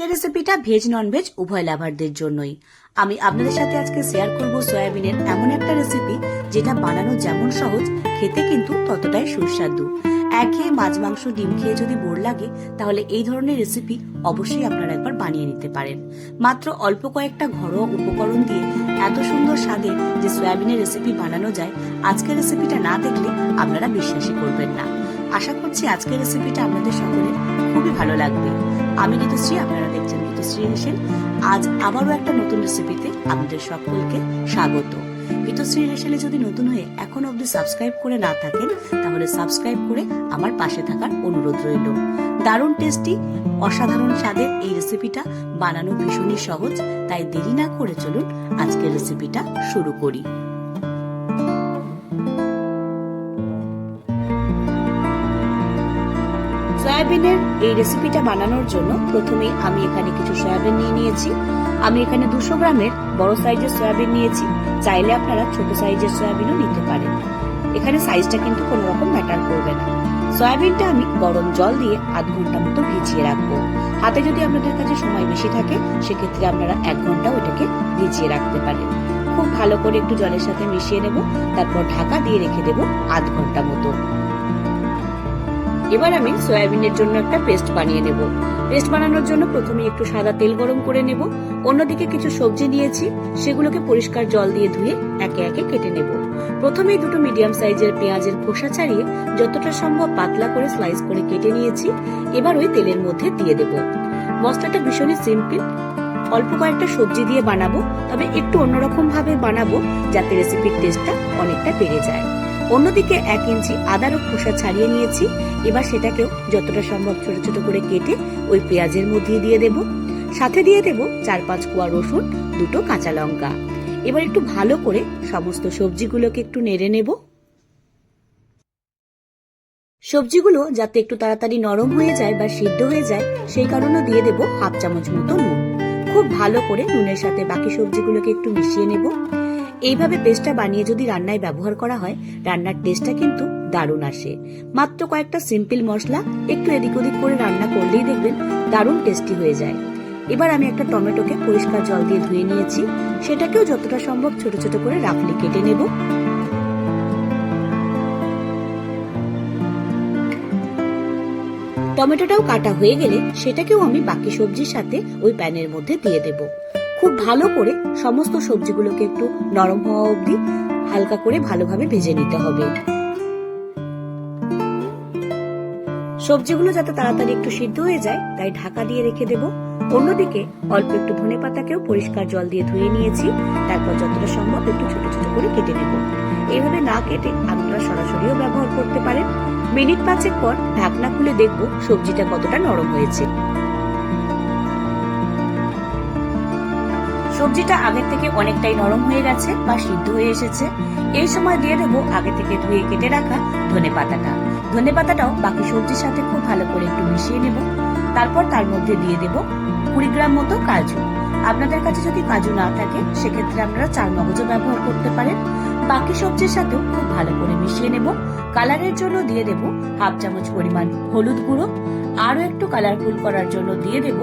আজকের রেসিপিটা veg non veg উভয় লাভারদের জন্যই। আমি আপনাদের সাথে আজকে শেয়ার করব সয়াবিনের এমন একটা রেসিপি যেটা বানানো যেমন সহজ, খেতে কিন্তু ততটাই সুস্বাদু। একঘেয়ে মাছ, মাংস, ডিম খেয়ে যদি বোর লাগে, তাহলে এই ধরনের রেসিপি অবশ্যই আপনারা একবার বানিয়ে নিতে পারেন। মাত্র অল্প কয়েকটা ঘরোয়া উপকরণ দিয়ে এত সুন্দর স্বাদের যে সয়াবিনের রেসিপি বানানো যায়, আজকের রেসিপিটা না দেখলে আপনারা বিশ্বাসই করবেন না। আশা করছি আজকের রেসিপিটা আপনাদের সকলের খুবই ভালো লাগবে। আমি ঋতুশ্রী আপনারা দেখছেন ঋতুশ্রী হেসেন আজ আবারও একটা নতুন রেসিপিতে আপনাদের সকলকে স্বাগত। ঋতুশ্রী হেসেলে যদি নতুন হয়ে এখন অবধি সাবস্ক্রাইব করে না থাকেন, তাহলে সাবস্ক্রাইব করে আমার পাশে থাকার অনুরোধ রইল। দারুণ টেস্টি অসাধারণ স্বাদের এই রেসিপিটা বানানো ভীষণই সহজ, তাই দেরি না করে চলুন আজকের রেসিপিটা শুরু করি। সয়াবিনের এই রেসিপিটা বানানোর জন্য প্রথমে আমি এখানে কিছু সয়াবিন নিয়ে নিয়েছি। আমি এখানে দুশো গ্রামের বড় সাইজের সয়াবিন নিয়েছি। চাইলে আপনারা ছোট সাইজের সয়াবিনও নিতে পারেন। এখানে সাইজটা কিন্তু কোনো রকম ম্যাটার করবে না। সয়াবিনটা আমি গরম জল দিয়ে আধ ঘণ্টা মতো ভিজিয়ে রাখব। হাতে যদি আপনাদের কাছে সময় বেশি থাকে, সেক্ষেত্রে আপনারা এক ঘন্টাও এটাকে ভিজিয়ে রাখতে পারেন। খুব ভালো করে একটু জলের সাথে মিশিয়ে নেব, তারপর ঢাকা দিয়ে রেখে দেব আধ ঘণ্টা মতো। এবার আমি সয়াবিনের জন্য একটা পেস্ট বানিয়ে নেব পেস্ট বানানোর জন্য প্রথমে একটু সাদা তেল গরম করে নেব। অন্যদিকে কিছু সবজি নিয়েছি, সেগুলোকে পরিষ্কার জল দিয়ে ধুয়ে একে একে কেটে নেব। প্রথমেই দুটো মিডিয়াম সাইজের পেঁয়াজের খোসা ছাড়িয়ে যতটা সম্ভব পাতলা করে স্লাইস করে কেটে নিয়েছি। এবার ওই তেলের মধ্যে দিয়ে দেব। মশলাটা ভীষণই সিম্পল। অল্প কয়েকটা সবজি দিয়ে বানাবো, তবে একটু অন্যরকম ভাবে বানাবো, যাতে রেসিপির টেস্টটা অনেকটা বেড়ে যায়। অন্যদিকে এক ইঞ্চি আদারও খোসা ছাড়িয়ে নিয়েছি। এবার সেটাকেও যতটা সম্ভব ছোট ছোট করে কেটে ওই পেঁয়াজের মধ্যে দিয়ে দেব। সাথে দিয়ে দেব চার পাঁচ কোয়া রসুন, দুটো কাঁচা লঙ্কা। এবার একটু ভালো করে সমস্ত সবজিগুলোকে একটু নেড়ে নেব। সবজিগুলো যাতে একটু তাড়াতাড়ি নরম হয়ে যায় বা সিদ্ধ হয়ে যায়, সেই কারণে দিয়ে দেব হাফ চামচ মতো নুন। খুব ভালো করে নুনের সাথে বাকি সবজিগুলোকে একটু মিশিয়ে নেব। এইভাবে পেস্টটা বানিয়ে যদি রান্নায় ব্যবহার করা হয়, রান্নার টেস্টটা কিন্তু দারুণ আসে। মাত্র কয়েকটা সিম্পল মশলা একটু এদিক ওদিক করে রান্না করলেই দেখবেন দারুণ টেস্টি হয়ে যায়। এবার আমি একটা টমেটোকে পরিষ্কার জল দিয়ে ধুয়ে নিয়েছি। সেটাকেও যতটা সম্ভব ছোট ছোট করে রাফলি কেটে নেব। টমেটোটাও কাটা হয়ে গেলে সেটাকেও আমি বাকি সবজির সাথে ওই প্যানের মধ্যে দিয়ে দেব। খুব ভালো করে সমস্ত সবজিগুলোকে একটু নরম হওয়া অবধি হালকা করে ভালোভাবে ভেজে নিতে হবে। সবজিগুলো যাতে তাড়াতাড়ি একটু সিদ্ধ হয়ে যায়, তাই ঢাকা দিয়ে রেখে দেব। অন্যদিকে অল্প একটু ধনে পাতাকেও পরিষ্কার জল দিয়ে ধুয়ে নিয়েছি। তারপর যতটা সম্ভব একটু ছোট ছোট করে কেটে নেব। এইভাবে না কেটে আপনারা সরাসরিও ব্যবহার করতে পারেন। মিনিট পাঁচেক পর ঢাকনা খুলে দেখব সবজিটা কতটা নরম হয়েছে। সবজিটা আগের থেকে অনেকটাই নরম হয়ে গেছে বা সিদ্ধ হয়ে এসেছে। এই সময় দিয়ে দেবো আগে থেকে ধুয়ে কেটে রাখা ধনে পাতাটা। ধনে পাতাটাও বাকি সবজির সাথে খুব ভালো করে একটু মিশিয়ে নেব। তারপর তার মধ্যে দিয়ে দেব কুড়ি গ্রাম মতো কাজু। আপনাদের কাছে যদি কাজু না থাকে, সেক্ষেত্রে আপনারা চার মগজও ব্যবহার করতে পারেন। বাকি সবজির সাথেও খুব ভালো করে মিশিয়ে নেব। কালারের জন্য দিয়ে দেব হাফ চামচ পরিমাণ হলুদ গুঁড়ো। আরও একটু কালারফুল করার জন্য দিয়ে দেব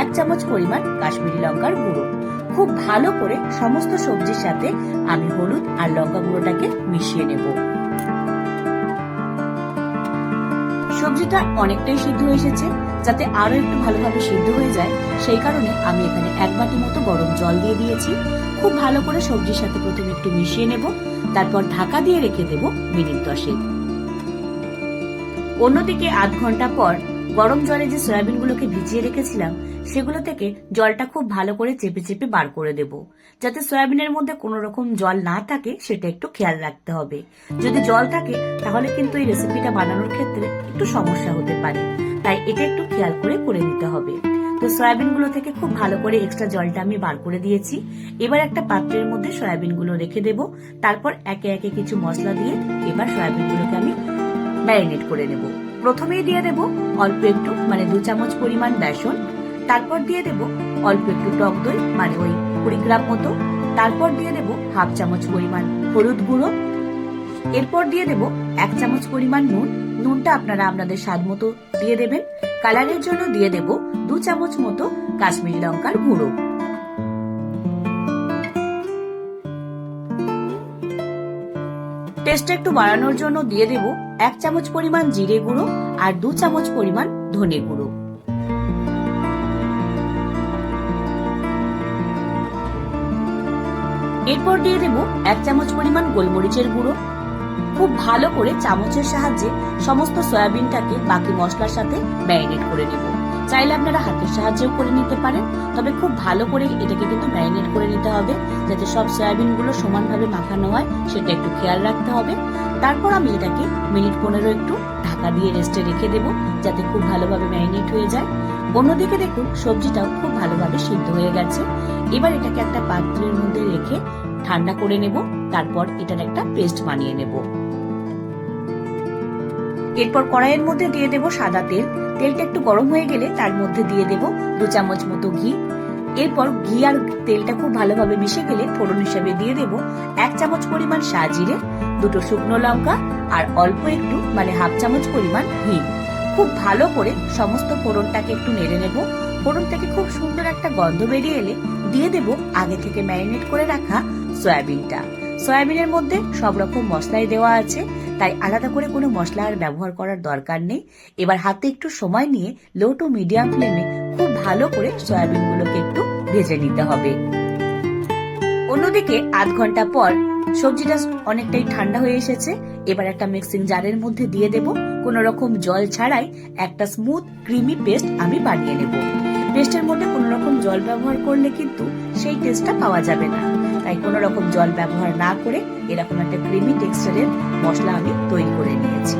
এক চামচ পরিমাণ কাশ্মীরি লঙ্কার গুঁড়ো। খুব ভালো করে সমস্ত সবজির সাথে আমি হলুদ আর লঙ্কা গুঁড়োটাকে মিশিয়ে নেব। সবজিটা অনেকটাই সিদ্ধ হয়ে এসেছে, যাতে আরও একটু ভালোভাবে সিদ্ধ হয়ে যায়। সেই কারণে আমি এখানে এক বাটি মতো গরম জল দিয়ে দিয়েছি। খুব ভালো করে সবজির সাথে প্রথমে একটু মিশিয়ে নেব, তারপর ঢাকা দিয়ে রেখে দেব মিনিট দশেক। অন্যদিকে আধ ঘণ্টা পর গরম জলে যে সয়াবিনগুলোকে ভিজিয়ে রেখেছিলাম, সেগুলো থেকে জলটা খুব ভালো করে চেপে চেপে বার করে দেব। যাতে সয়াবিনের মধ্যে কোনো রকম জল না থাকে, সেটা একটু খেয়াল রাখতে হবে। যদি জল থাকে, তাহলে কিন্তু এই রেসিপিটা বানানোর ক্ষেত্রে একটু সমস্যা হতে পারে। তাই এটা একটু খেয়াল করে করে নিতে হবে। তো সয়াবিনগুলো থেকে খুব ভালো করে এক্সট্রা জলটা আমি বার করে দিয়েছি। এবার একটা পাত্রের মধ্যে সয়াবিনগুলো রেখে দেব। তারপর একে একে কিছু মশলা দিয়ে এবার সয়াবিন গুলোকে আমি ম্যারিনেট করে নেব। প্রথমেই দিয়ে দেব অল্প একটু মানে দু চামচ পরিমাণ বেসন, তারপর দিয়ে দেব অল্প একটু টক দই মানে ওই কুড়ি গ্রাম মতো, তারপর দিয়ে দেব হাফ চামচ পরিমাণ হলুদ গুঁড়ো, এরপর দিয়ে দেব এক চামচ পরিমাণ নুন, নুনটা আপনারা আপনাদের স্বাদ মতো দিয়ে দেবেন, কালারের জন্য দিয়ে দেব দু চামচ মতো কাশ্মীরি লঙ্কার গুঁড়ো। টেস্ট একটু বাড়ানোর জন্য দিয়ে দেব এক চামচ পরিমাণ জিরে গুঁড়ো আর দু চামচ পরিমাণ ধনে গুঁড়ো। এরপর দিয়ে দেব এক চামচ পরিমাণ গোলমরিচের গুঁড়ো। খুব ভালো করে চামচের সাহায্যে সমস্ত সয়াবিনটাকে বাকি মশলার সাথে ম্যারিনেট করে নেব। চাইলে আপনারা হাতের সাহায্যেও করে নিতে পারেন, তবে খুব ভালো করে এটাকে কিন্তু ম্যারিনেট করে নিতে হবে, যাতে সব সয়াবিনগুলো সমানভাবে মাখানো হয় সেটা একটু খেয়াল রাখতে হবে। তারপর আমি এটাকে মিনিট পনেরো একটু ঢাকা দিয়ে রেস্টে রেখে দেব, যাতে খুব ভালোভাবে ম্যারিনেট হয়ে যায়। অন্যদিকে দেখুন, সবজিটাও খুব ভালোভাবে সিদ্ধ হয়ে গেছে। এবার এটাকে একটা পাত্রের মধ্যে রেখে ঠান্ডা করে নেব, তারপর এটার একটা পেস্ট বানিয়ে নেব। এরপর কড়াইয়ের মধ্যে দিয়ে দেব সাদা তেল। তেলটা একটু গরম হয়ে গেলে তার মধ্যে দিয়ে দেব দু চামচ মতো ঘি। এরপর ঘি আর তেলটা খুব ভালোভাবে মিশে গেলে ফোড়ন হিসেবে দিয়ে দেব এক চামচ পরিমাণ সাজিরে, দুটো শুকনো লঙ্কা আর অল্প একটু মানে হাফ চামচ পরিমাণ হিং। খুব ভালো করে সমস্ত ফোড়নটাকে একটু নেড়ে নেব। ফোড়ন থেকে খুব সুন্দর একটা গন্ধ বেরিয়ে এলে দিয়ে দেব আগে থেকে ম্যারিনেট করে রাখা সয়াবিনটা। সয়াবিনের মধ্যে সব রকম মশলাই দেওয়া আছে, তাই আলাদা করে কোনো মশলা আর ব্যবহার করার দরকার নেই। এবার হাতে একটু সময় নিয়ে লো টু মিডিয়াম ফ্লেমে খুব ভালো করে সয়াবিনগুলোকে একটু ভেজে নিতে হবে। অন্যদিকে আধ ঘণ্টা পর সবজিটা অনেকটাই ঠান্ডা হয়ে এসেছে। এবার একটা মিক্সিং জারের মধ্যে দিয়ে দেব। কোনো রকম জল ছাড়াই একটা স্মুথ ক্রিমি পেস্ট আমি বানিয়ে নেব। পেস্টের মধ্যে কোনো রকম জল ব্যবহার করলে কিন্তু সেই টেস্টটা পাওয়া যাবে না। তাই কোনো রকম জল ব্যবহার না করে এরকম একটা ক্রিমি টেক্সচারের মশলা আমি তৈরি করে নিয়েছি।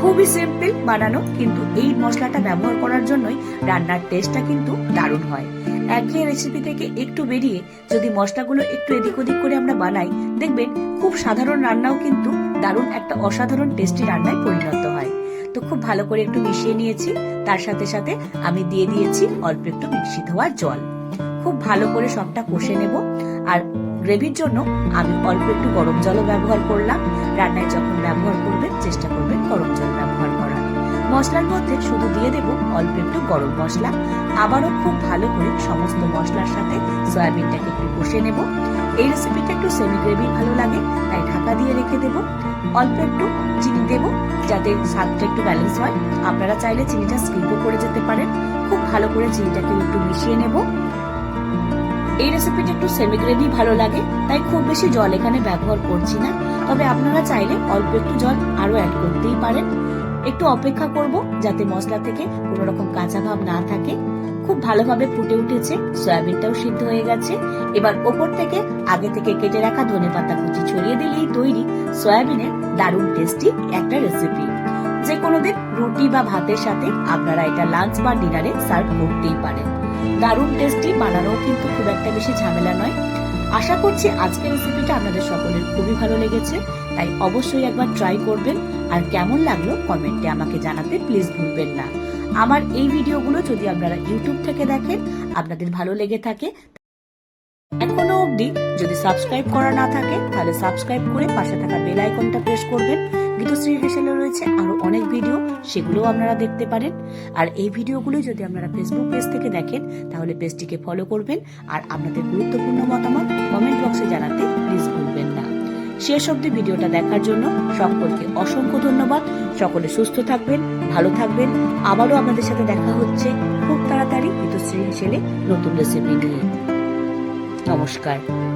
খুবই সিম্পল বানানো, কিন্তু এই মশলাটা ব্যবহার করার জন্যই রান্নার টেস্টটা কিন্তু দারুণ হয়। একঘেয়ে রেসিপি থেকে একটু বেরিয়ে যদি মশলাগুলো একটু এদিক ওদিক করে আমরা বানাই, দেখবেন খুব সাধারণ রান্নাও কিন্তু দারুণ একটা অসাধারণ টেস্টি রান্নায় পরিণত হয়। তো খুব ভালো করে একটু মিশিয়ে নিয়েছি, তার সাথে সাথে আমি দিয়ে দিয়েছি অল্প একটু মিশ্রিত হওয়া জল। খুব ভালো করে সবটা কষে নেব, আর গ্রেভির জন্য আমি অল্প একটু গরম জলও ব্যবহার করলাম। রান্নায় যখন ব্যবহার করবেন, চেষ্টা করবেন গরম জল ব্যবহার করার। মশলার মধ্যে শুধু দিয়ে দেব অল্প একটু গরম মশলা। আবারও খুব ভালো করে সমস্ত মশলার সাথে সয়াবিনটাকে একটু কষে নেব। এই রেসিপিটা একটু সেমি গ্রেভি ভালো লাগে, তাই ঢাকা দিয়ে রেখে দেব। অল্প একটু চিনি দেব, যাতে স্বাদটা একটু ব্যালেন্স হয়। আপনারা চাইলে চিনিটা স্কিপও করে যেতে পারেন। খুব ভালো করে চিনিটাকে একটু মিশিয়ে নেব। এই রেসিপিটা একটু সেমি গ্রেভি ভালো লাগে, তাই খুব বেশি জল এখানে ব্যবহার করছি না। তবে আপনারা চাইলে অল্প একটু জল আরও অ্যাড করতেই পারেন। একটু অপেক্ষা করব যাতে মশলা থেকে কোনো রকম কাঁচা ভাব না থাকে। খুব ভালোভাবে ফুটে উঠেছে, সয়াবিনটাও সিদ্ধ হয়ে গেছে। এবার ওপর থেকে আগে থেকে কেটে রাখা ধনে পাতা কুচি ছড়িয়ে দিলেই তৈরি সয়াবিনের দারুণ টেস্টি একটা রেসিপি যে কোনো দিন রুটি বা ভাতের সাথে আপনারা এটা লাঞ্চ বা ডিনারে সার্ভ করতেই পারেন। দারুণ টেস্টি বানানো কিন্তু খুব একটা বেশি ঝামেলা নয়। আশা করছি আজকের রেসিপিটা আপনাদের সকলের খুবই ভালো লেগেছে, তাই অবশ্যই একবার ট্রাই করবেন। আর কেমন লাগল কমেন্টে আমাকে জানাতে প্লিজ ভুলবেন না। আমার এই ভিডিওগুলো যদি আপনারা ইউটিউব থেকে দেখেন, আপনাদের ভালো লেগে থাকে এখনও অবধি যদি সাবস্ক্রাইব করা না থাকে, তাহলে সাবস্ক্রাইব করে পাশে থাকা বেল আইকনটা প্রেস করবেন। গীতশ্রী হেসেলে রয়েছে আরও অনেক ভিডিও, সেগুলোও আপনারা দেখতে পারেন। আর এই ভিডিওগুলো যদি আপনারা ফেসবুক পেজ থেকে দেখেন, তাহলে পেজটিকে ফলো করবেন। আর আপনাদের গুরুত্বপূর্ণ মতামত কমেন্ট বক্সে জানাতে প্লিজ ভুলবেন না। শেষ অবধি ভিডিওটা দেখার জন্য সকলকে অসংখ্য ধন্যবাদ। সকলে সুস্থ থাকবেন, ভালো থাকবেন। আবারও আপনাদের সাথে দেখা হচ্ছে খুব তাড়াতাড়ি গীতশ্রী হেসেলে নতুন রেসিপি নিয়ে। নমস্কার।